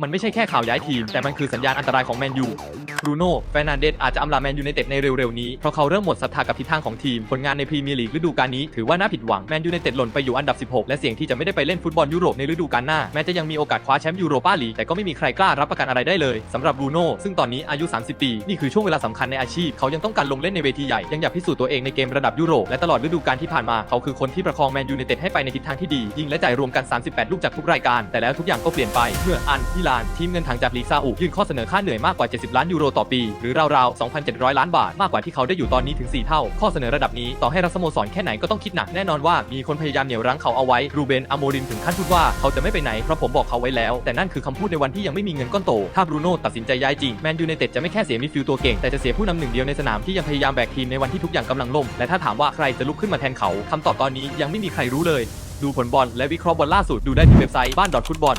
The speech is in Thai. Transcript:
มันไม่ใช่แค่ข่าวย้ายทีม แต่มันคือสัญญาณอันตรายของแมนยู บรูโน่แฟร์นันเดสอาจจะอำลาแมนยูในเต็ดในเร็วๆนี้ เพราะเขาเริ่มหมดศรัทธากับทิศทางของทีม ผลงานในพรีเมียร์ลีกฤดูกาลนี้ถือว่าน่าผิดหวัง แมนยูในเต็ดหล่นไปอยู่อันดับ 16 และเสี่ยงที่จะไม่ได้ไปเล่นฟุตบอลยุโรปในฤดูกาลหน้า แม้จะยังมีโอกาสคว้าแชมป์ยูโรปาลีกแต่ก็ไม่มีใครกล้ารับประกันอะไรได้เลยสำหรับบรูโน่ซึ่งตอนนี้อายุ 30 ปี นี่คือช่วงเวลาสำคัญในอาชีพ เขายังต้องการลงเล่นในเวทีใหญ่ ยังอยากพิสูจน์ตัวเองในเกมระดับยุโรป และตลอดฤดูกาลที่ผ่านมา เขาคือคนที่ประคองแมนยูในเต็ดให้ไปในทิศทางที่ดี ยิงและจ่ายรวมกัน 38 ลูกจากทุกรายการ แต่แล้วทุกอย่างก็เปลี่ยนไป เมื่ออันฮิลาน ทีมเงินถังจากลีซาอุยื่นข้อเสนอค่าเหนื่อยมากกว่า 70 ล้านยูโรต่อปี หรือราวๆ 2,700 ล้านบาท มากกว่าที่เขาได้อยู่ตอนนี้ถึง 4 เท่า ข้อเสนอระดับนี้ต่อให้รัฐสโมสรแค่ไหนก็ต้องคิดหนักแน่นอนว่ามีคนพยายามเหนี่ยวรั้งเขาเอาไว้รูเบนอโมริมถึงขั้นพูดว่าเขาจะไม่ไปไหนเพราะผมบอกเขาไว้แล้วแต่นั่นคือคำพูดในวันที่ยังไม่มีเงินก้อนโตถ้าบรูโน่ตัดสินใจย้ายจริงแมนยูไนเต็ดจะไม่แค่เสียมิดฟิลด์ตัวเก่งแต่จะเสียผู้นำหนึ่งเดียวในสนามที่ยังพยายามแบกทีมในวันที่ทุกอย่างกำลังล่มและถ้าถามว่าใครจะลุกขึ้นมาแทนเขาคำตอบตอนนี้ยังไม่มีใครรู้เลย ดูผลบอลและวิเคราะห์บอลล่าสุดดูได้ที่เว็บไซต์บ้านดอทฟุตบอล